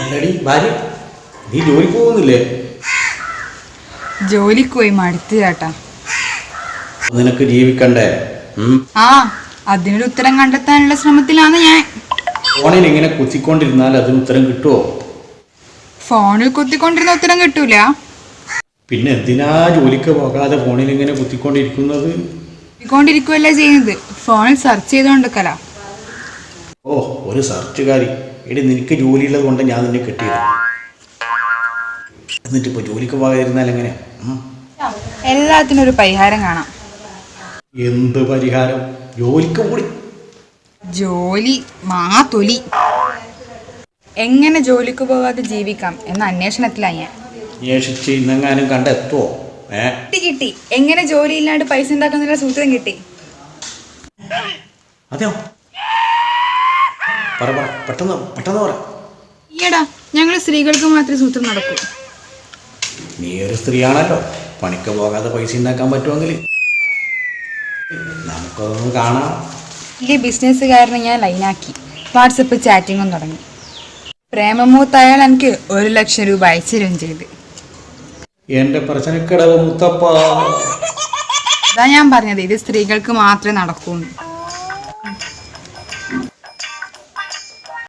അല്ലടി ഭാര്യ നീ ജോലിക്ക് പോകുന്നില്ലേ? ജോലിക്ക് പോയി മടുത്ത് ചേട്ടാ. നിനക്ക് ജീവിക്കണ്ടേ? ആ അതിനൊരു ഉത്തരം കണ്ടെത്താനുള്ള ശ്രമത്തിലാണ് ഞാൻ. ഫോണിൽ ഇങ്ങനെ കുത്തിക്കൊണ്ടിരുന്നാൽ അതിന് ഉത്തരം കിട്ടുമോ ഫോണിൽ കുത്തിക്കൊണ്ടിരുന്ന ഉത്തരം കിട്ടൂല. പിന്നെ എന്തിനാ ജോലിക്ക് പോകാതെ ഫോണിൽ ഇങ്ങനെ കുത്തിക്കൊണ്ടിരിക്കുന്നത്? കുത്തിക്കൊണ്ടിരിക്കുവല്ലേ ചെയ്യുന്നത്? ഫോണിൽ സെർച്ച് ചെയ്തുകൊണ്ടിരിക്കല ഓ ഒരു സെർച്ചുകാരി എടി നിനക്ക് ജോലിയുള്ളത് കൊണ്ട് ഞാൻ നിന്നെ കെട്ടിയത് എന്നിട്ട് ഇപ്പോൾ ജോലിക്ക് പോകാതിരുന്നാൽ എങ്ങനെയാ എല്ലാത്തിനും ഒരു പരിഹാരം കാണാം. എന്ത് പരിഹാരം? ജോലിക്ക് കൂടി. ജോലി മാ തൊലി എങ്ങനെ ജോലിക്ക് പോകാതെ ജീവിക്കാം എന്ന അന്വേഷണത്തിലാണ് ഞാൻ. അന്വേഷിച്ച് ഇന്നെങ്ങാനും കണ്ടെത്തുവോ? ഏ? കിട്ടി കിട്ടി. എങ്ങനെ ജോലി ഇല്ലാണ്ട് പൈസ ഉണ്ടാക്കുന്ന സൂത്രം കിട്ടി. അതെയോ? പറ പറ. പെട്ടെന്ന് പെട്ടെന്ന് പറ. ഈയടാ ഞങ്ങൾ സ്ത്രീകൾക്ക് മാത്രമേ സൂത്രം നടക്കൂ. നീ ഒരു സ്ത്രീയാണല്ലോ. പണിക്ക് പോകാതെ പൈസ ഉണ്ടാക്കാൻ പറ്റുമെങ്കിൽ നമുക്കതൊന്ന് കാണാം. വലിയ ബിസിനസ്സുകാരനെ ഞാൻ ലൈനാക്കി. വാട്സപ്പ് ചാറ്റിങ്ങും തുടങ്ങി. പ്രേമമൂത്തായാൽ എനിക്ക് ഒരു ലക്ഷം രൂപ അയച്ചു ചെയ്ത്. എന്റെ പ്രശ്നക്കിടവ് മുത്തപ്പ. അതാ ഞാൻ പറഞ്ഞത് ഇത് സ്ത്രീകൾക്ക് മാത്രമേ നടക്കൂന്ന്